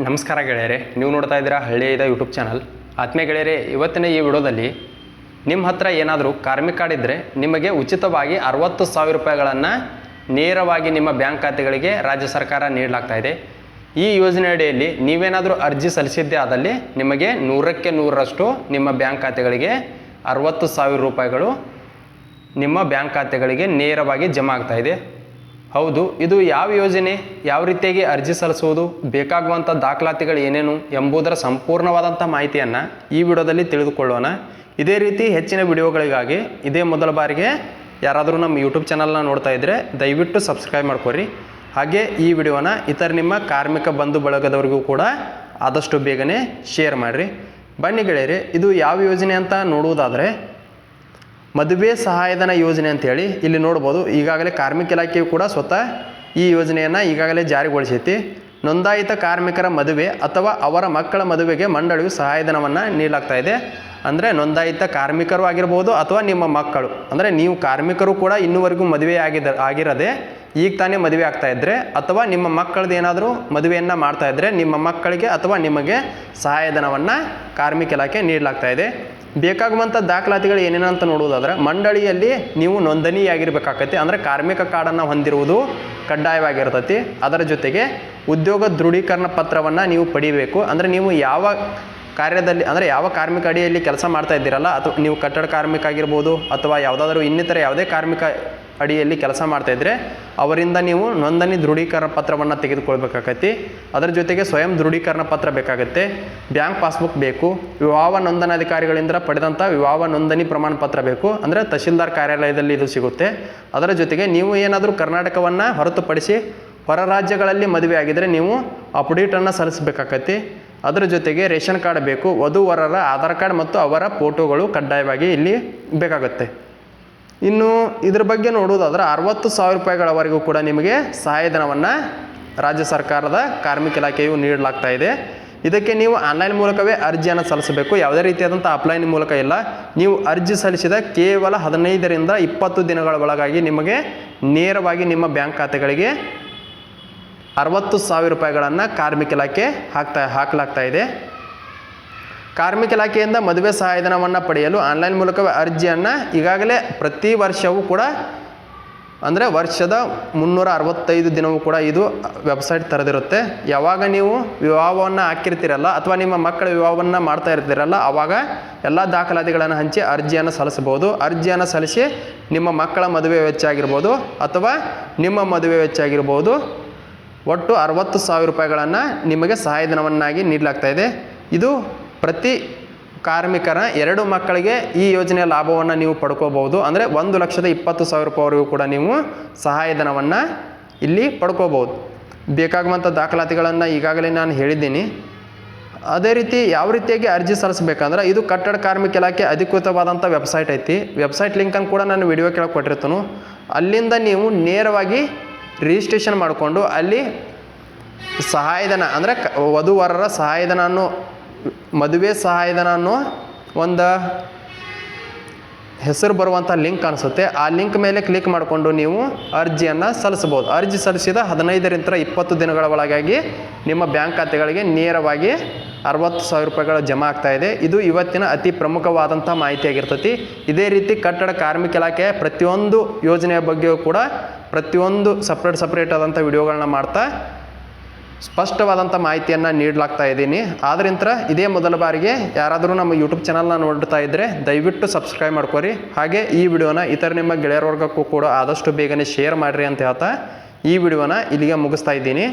ನಮಸ್ಕಾರ ಗೆಳೆಯರೆ, ನೀವು ನೋಡ್ತಾ ಇದ್ದೀರಾ ಹಳ್ಳಿಯದ ಯೂಟ್ಯೂಬ್ ಚಾನಲ್ ಆತ್ಮೀಯ ಗೆಳೆಯರೆ, ಇವತ್ತಿನ ಈ ವಿಡಿಯೋದಲ್ಲಿ ನಿಮ್ಮ ಹತ್ರ ಏನಾದರೂ ಕಾರ್ಮಿಕ ಕಾರ್ಡ್ ಇದ್ದರೆ ನಿಮಗೆ ಉಚಿತವಾಗಿ ಅರವತ್ತು ಸಾವಿರ ರೂಪಾಯಿಗಳನ್ನು ನೇರವಾಗಿ ನಿಮ್ಮ ಬ್ಯಾಂಕ್ ಖಾತೆಗಳಿಗೆ ರಾಜ್ಯ ಸರ್ಕಾರ ನೀಡಲಾಗ್ತಾ ಇದೆ. ಈ ಯೋಜನೆ ಅಡಿಯಲ್ಲಿ ನೀವೇನಾದರೂ ಅರ್ಜಿ ಸಲ್ಲಿಸಿದ್ದೇ ಆದಲ್ಲಿ ನಿಮಗೆ ನೂರಕ್ಕೆ ನೂರರಷ್ಟು ನಿಮ್ಮ ಬ್ಯಾಂಕ್ ಖಾತೆಗಳಿಗೆ ಅರವತ್ತು ಸಾವಿರ ರೂಪಾಯಿಗಳು ನಿಮ್ಮ ಬ್ಯಾಂಕ್ ಖಾತೆಗಳಿಗೆ ನೇರವಾಗಿ ಜಮಾ ಆಗ್ತಾ ಇದೆ. ಹೌದು, ಇದು ಯಾವ ಯೋಜನೆ? ಯಾವ ರೀತಿಯಾಗಿ ಅರ್ಜಿ ಸಲ್ಲಿಸುವುದು? ಬೇಕಾಗುವಂಥ ದಾಖಲಾತಿಗಳು ಏನೇನು ಎಂಬುದರ ಸಂಪೂರ್ಣವಾದಂಥ ಮಾಹಿತಿಯನ್ನು ಈ ವಿಡಿಯೋದಲ್ಲಿ ತಿಳಿದುಕೊಳ್ಳೋಣ. ಇದೇ ರೀತಿ ಹೆಚ್ಚಿನ ವಿಡಿಯೋಗಳಿಗಾಗಿ ಇದೇ ಮೊದಲ ಬಾರಿಗೆ ಯಾರಾದರೂ ನಮ್ಮ ಯೂಟ್ಯೂಬ್ ಚಾನಲ್ನ ನೋಡ್ತಾ ಇದ್ದರೆ ದಯವಿಟ್ಟು ಸಬ್ಸ್ಕ್ರೈಬ್ ಮಾಡ್ಕೊರಿ ಹಾಗೆ ಈ ವಿಡಿಯೋನ ಇತರ ನಿಮ್ಮ ಕಾರ್ಮಿಕ ಬಂಧು ಬಳಗದವರಿಗೂ ಕೂಡ ಆದಷ್ಟು ಬೇಗನೆ ಶೇರ್ ಮಾಡಿರಿ. ಬನ್ನಿ ಗೆಳೆಯರಿ, ಇದು ಯಾವ ಯೋಜನೆ ಅಂತ ನೋಡುವುದಾದರೆ ಮದುವೆ ಸಹಾಯಧನ ಯೋಜನೆ ಅಂತೇಳಿ ಇಲ್ಲಿ ನೋಡ್ಬೋದು. ಈಗಾಗಲೇ ಕಾರ್ಮಿಕ ಇಲಾಖೆಯು ಕೂಡ ಸ್ವತಃ ಈ ಯೋಜನೆಯನ್ನು ಈಗಾಗಲೇ ಜಾರಿಗೊಳಿಸೈತಿ. ನೋಂದಾಯಿತ ಕಾರ್ಮಿಕರ ಮದುವೆ ಅಥವಾ ಅವರ ಮಕ್ಕಳ ಮದುವೆಗೆ ಮಂಡಳಿಯು ಸಹಾಯಧನವನ್ನು ನೀಡಲಾಗ್ತಾ ಇದೆ. ಅಂದರೆ ನೋಂದಾಯಿತ ಕಾರ್ಮಿಕರು ಆಗಿರ್ಬೋದು ಅಥವಾ ನಿಮ್ಮ ಮಕ್ಕಳು. ಅಂದರೆ ನೀವು ಕಾರ್ಮಿಕರು ಕೂಡ ಇನ್ನುವರೆಗೂ ಮದುವೆ ಆಗಿದ, ಆಗಿರದೆ ಈಗ ತಾನೇ ಮದುವೆ ಆಗ್ತಾ ಇದ್ದರೆ ಅಥವಾ ನಿಮ್ಮ ಮಕ್ಕಳದ್ದು ಏನಾದರೂ ಮದುವೆಯನ್ನು ಮಾಡ್ತಾ ಇದ್ದರೆ ನಿಮ್ಮ ಮಕ್ಕಳಿಗೆ ಅಥವಾ ನಿಮಗೆ ಸಹಾಯಧನವನ್ನು ಕಾರ್ಮಿಕ ಇಲಾಖೆ ನೀಡಲಾಗ್ತಾ ಇದೆ. ಬೇಕಾಗುವಂಥ ದಾಖಲಾತಿಗಳು ಏನೇನು ಅಂತ ನೋಡುವುದಾದ್ರೆ, ಮಂಡಳಿಯಲ್ಲಿ ನೀವು ನೋಂದಣಿಯಾಗಿರ್ಬೇಕಾಗತ್ತೆ ಅಂದರೆ ಕಾರ್ಮಿಕ ಕಾರ್ಡನ್ನು ಹೊಂದಿರುವುದು ಕಡ್ಡಾಯವಾಗಿರ್ತತಿ. ಅದರ ಜೊತೆಗೆ ಉದ್ಯೋಗ ದೃಢೀಕರಣ ಪತ್ರವನ್ನು ನೀವು ಪಡಿಬೇಕು. ಅಂದರೆ ನೀವು ಯಾವ ಕಾರ್ಯದಲ್ಲಿ, ಅಂದರೆ ಯಾವ ಕಾರ್ಮಿಕ ಅಡಿಯಲ್ಲಿ ಕೆಲಸ ಮಾಡ್ತಾ ಇದ್ದೀರಲ್ಲ ಅಥವಾ ನೀವು ಕಟ್ಟಡ ಕಾರ್ಮಿಕ ಆಗಿರ್ಬೋದು, ಅಥವಾ ಯಾವುದಾದ್ರೂ ಇನ್ನಿತರ ಯಾವುದೇ ಕಾರ್ಮಿಕ ಅಡಿಯಲ್ಲಿ ಕೆಲಸ ಮಾಡ್ತಾ ಇದ್ದರೆ ಅವರಿಂದ ನೀವು ನೋಂದಣಿ ದೃಢೀಕರಣ ಪತ್ರವನ್ನು ತೆಗೆದುಕೊಳ್ಬೇಕಾಗತ್ತೆ. ಅದರ ಜೊತೆಗೆ ಸ್ವಯಂ ದೃಢೀಕರಣ ಪತ್ರ ಬೇಕಾಗುತ್ತೆ. ಬ್ಯಾಂಕ್ ಪಾಸ್ಬುಕ್ ಬೇಕು, ವಿವಾಹ ನೋಂದಣಾಧಿಕಾರಿಗಳಿಂದ ಪಡೆದಂಥ ವಿವಾಹ ನೋಂದಣಿ ಪ್ರಮಾಣ ಪತ್ರ ಬೇಕು, ಅಂದರೆ ತಹಶೀಲ್ದಾರ್ ಕಾರ್ಯಾಲಯದಲ್ಲಿ ಇದು ಸಿಗುತ್ತೆ. ಅದರ ಜೊತೆಗೆ ನೀವು ಏನಾದರೂ ಕರ್ನಾಟಕವನ್ನು ಹೊರತುಪಡಿಸಿ ಹೊರ ರಾಜ್ಯಗಳಲ್ಲಿ ಮದುವೆ ಆಗಿದರೆ ನೀವು ಅಪ್ಡೇಟನ್ನು ಸಲ್ಲಿಸಬೇಕಾಗತ್ತೆ. ಅದರ ಜೊತೆಗೆ ರೇಷನ್ ಕಾರ್ಡ್ ಬೇಕು, ವಧುವರರ ಆಧಾರ್ ಕಾರ್ಡ್ ಮತ್ತು ಅವರ ಫೋಟೋಗಳು ಕಡ್ಡಾಯವಾಗಿ ಇಲ್ಲಿ ಬೇಕಾಗುತ್ತೆ. ಇನ್ನು ಇದ್ರ ಬಗ್ಗೆ ನೋಡುವುದಾದ್ರೆ ಅರವತ್ತು ಸಾವಿರ ರೂಪಾಯಿಗಳವರೆಗೂ ಕೂಡ ನಿಮಗೆ ಸಹಾಯಧನವನ್ನು ರಾಜ್ಯ ಸರ್ಕಾರದ ಕಾರ್ಮಿಕ ಇಲಾಖೆಯು ನೀಡಲಾಗ್ತಾ ಇದೆ. ಇದಕ್ಕೆ ನೀವು ಆನ್ಲೈನ್ ಮೂಲಕವೇ ಅರ್ಜಿಯನ್ನು ಸಲ್ಲಿಸಬೇಕು. ಯಾವುದೇ ರೀತಿಯಾದಂಥ ಅಪ್ಲೈನ್ ಮೂಲಕ ಇಲ್ಲ. ನೀವು ಅರ್ಜಿ ಸಲ್ಲಿಸಿದ ಕೇವಲ ಹದಿನೈದರಿಂದ ಇಪ್ಪತ್ತು ದಿನಗಳ ಒಳಗಾಗಿ ನಿಮಗೆ ನೇರವಾಗಿ ನಿಮ್ಮ ಬ್ಯಾಂಕ್ ಖಾತೆಗಳಿಗೆ ಅರವತ್ತು ಸಾವಿರ ರೂಪಾಯಿಗಳನ್ನು ಕಾರ್ಮಿಕ ಇಲಾಖೆ ಹಾಕ್ತಾ, ಹಾಕಲಾಗ್ತಾ ಇದೆ. ಕಾರ್ಮಿಕ ಇಲಾಖೆಯಿಂದ ಮದುವೆ ಸಹಾಯಧನವನ್ನು ಪಡೆಯಲು ಆನ್ಲೈನ್ ಮೂಲಕವೇ ಅರ್ಜಿಯನ್ನು ಈಗಾಗಲೇ ಪ್ರತಿ ವರ್ಷವೂ ಕೂಡ, ಅಂದರೆ ವರ್ಷದ ಮುನ್ನೂರ ಅರವತ್ತೈದು ದಿನವೂ ಕೂಡ ಇದು ವೆಬ್ಸೈಟ್ ತೆರೆದಿರುತ್ತೆ. ಯಾವಾಗ ನೀವು ವಿವಾಹವನ್ನು ಹಾಕಿರ್ತೀರಲ್ಲ ಅಥವಾ ನಿಮ್ಮ ಮಕ್ಕಳ ವಿವಾಹವನ್ನು ಮಾಡ್ತಾ ಇರ್ತೀರಲ್ಲ ಆವಾಗ ಎಲ್ಲ ದಾಖಲಾತಿಗಳನ್ನು ಹಂಚಿ ಅರ್ಜಿಯನ್ನು ಸಲ್ಲಿಸಬಹುದು. ಅರ್ಜಿಯನ್ನು ಸಲ್ಲಿಸಿ ನಿಮ್ಮ ಮಕ್ಕಳ ಮದುವೆ ವೆಚ್ಚ ಆಗಿರ್ಬೋದು ಅಥವಾ ನಿಮ್ಮ ಮದುವೆ ವೆಚ್ಚ ಆಗಿರ್ಬೋದು. ಒಟ್ಟು ಅರವತ್ತು ಸಾವಿರ ರೂಪಾಯಿಗಳನ್ನು ನಿಮಗೆ ಸಹಾಯಧನವನ್ನಾಗಿ ನೀಡಲಾಗ್ತಾ ಇದೆ. ಇದು ಪ್ರತಿ ಕಾರ್ಮಿಕರ ಎರಡು ಮಕ್ಕಳಿಗೆ ಈ ಯೋಜನೆಯ ಲಾಭವನ್ನು ನೀವು ಪಡ್ಕೋಬೋದು ಅಂದರೆ ಒಂದು ಲಕ್ಷದ ಇಪ್ಪತ್ತು ಸಾವಿರ ರೂಪಾಯಿವರೆಗೂ ಕೂಡ ನೀವು ಸಹಾಯಧನವನ್ನು ಇಲ್ಲಿ ಪಡ್ಕೋಬಹುದು. ಬೇಕಾಗುವಂಥ ದಾಖಲಾತಿಗಳನ್ನು ಈಗಾಗಲೇ ನಾನು ಹೇಳಿದ್ದೀನಿ. ಅದೇ ರೀತಿ ಯಾವ ರೀತಿಯಾಗಿ ಅರ್ಜಿ ಸಲ್ಲಿಸಬೇಕಂದ್ರೆ ಇದು ಕಟ್ಟಡ ಕಾರ್ಮಿಕ ಇಲಾಖೆ ಅಧಿಕೃತವಾದಂಥ ವೆಬ್ಸೈಟ್ ಐತಿ. ವೆಬ್ಸೈಟ್ ಲಿಂಕನ್ನು ಕೂಡ ನಾನು ವಿಡಿಯೋ ಕೆಳಗೆ ಕೊಟ್ಟಿರ್ತಾನು. ಅಲ್ಲಿಂದ ನೀವು ನೇರವಾಗಿ ರಿಜಿಸ್ಟ್ರೇಷನ್ ಮಾಡಿಕೊಂಡು ಅಲ್ಲಿ ಸಹಾಯಧನ ಅಂದರೆ ವಧುವರರ ಸಹಾಯಧನ ಅನ್ನೋ ಮದುವೆ ಸಹಾಯಧನ ಅನ್ನೋ ಒಂದು ಹೆಸರು ಬರುವಂಥ ಲಿಂಕ್ ಅನಿಸುತ್ತೆ. ಆ ಲಿಂಕ್ ಮೇಲೆ ಕ್ಲಿಕ್ ಮಾಡಿಕೊಂಡು ನೀವು ಅರ್ಜಿಯನ್ನು ಸಲ್ಲಿಸ್ಬೋದು ಅರ್ಜಿ ಸಲ್ಲಿಸಿದ ಹದಿನೈದರಿಂದ ಇಪ್ಪತ್ತು ದಿನಗಳ ಒಳಗಾಗಿ ನಿಮ್ಮ ಬ್ಯಾಂಕ್ ಖಾತೆಗಳಿಗೆ ನೇರವಾಗಿ ಅರವತ್ತು ಸಾವಿರ ರೂಪಾಯಿಗಳು ಜಮಾ ಆಗ್ತಾ ಇದೆ. ಇದು ಇವತ್ತಿನ ಅತಿ ಪ್ರಮುಖವಾದಂಥ ಮಾಹಿತಿಯಾಗಿರ್ತತಿ ಇದೇ ರೀತಿ ಕಟ್ಟಡ ಕಾರ್ಮಿಕ ಇಲಾಖೆ ಪ್ರತಿಯೊಂದು ಯೋಜನೆಯ ಬಗ್ಗೆಯೂ ಕೂಡ ಪ್ರತಿಯೊಂದು ಸಪ್ರೇಟ್ ಸಪ್ರೇಟ್ ಆದಂಥ ವಿಡಿಯೋಗಳನ್ನ ಮಾಡ್ತಾ ಸ್ಪಷ್ಟವಾದಂಥ ಮಾಹಿತಿಯನ್ನು ನೀಡಲಾಗ್ತಾ ಇದ್ದೀನಿ. ಆದ್ರಿಂತ ಇದೇ ಮೊದಲ ಬಾರಿಗೆ ಯಾರಾದರೂ ನಮ್ಮ ಯೂಟ್ಯೂಬ್ ಚಾನಲ್ನ ನೋಡ್ತಾ ಇದ್ದರೆ ದಯವಿಟ್ಟು ಸಬ್ಸ್ಕ್ರೈಬ್ ಮಾಡ್ಕೊರಿ. ಹಾಗೆ ಈ ವಿಡಿಯೋನ ಇತರ ನಿಮ್ಮ ಗೆಳೆಯರ ವರ್ಗಕ್ಕೂ ಕೂಡ ಆದಷ್ಟು ಬೇಗನೆ ಶೇರ್ ಮಾಡಿರಿ ಅಂತ ಹೇಳ್ತಾ ಈ ವಿಡಿಯೋನ ಇಲ್ಲಿಗೆ ಮುಗಿಸ್ತಾ ಇದ್ದೀನಿ.